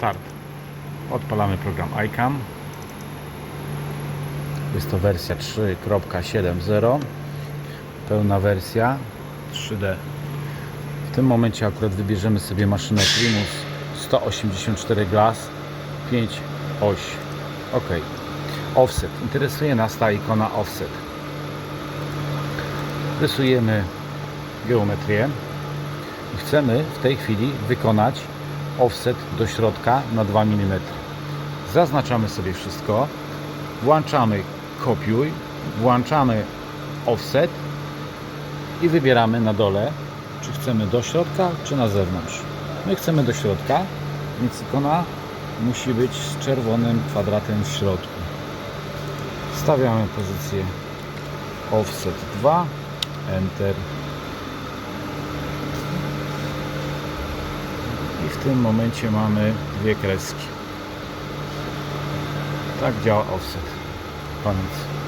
Start. Odpalamy program iCam. Jest to wersja 3.7.0. Pełna wersja 3D. W tym momencie akurat wybierzemy sobie maszynę Primus 184 Glass 5 oś. OK. Offset. Interesuje nas ta ikona offset. Rysujemy geometrię i chcemy w tej chwili wykonać offset do środka na 2 mm. Zaznaczamy sobie wszystko, włączamy kopiuj, włączamy offset i wybieramy na dole, czy chcemy do środka, czy na zewnątrz. My chcemy do środka, więc ikona musi być z czerwonym kwadratem w środku. Stawiamy pozycję offset 2, enter w tym momencie mamy dwie kreski. Tak działa offset. Koniec.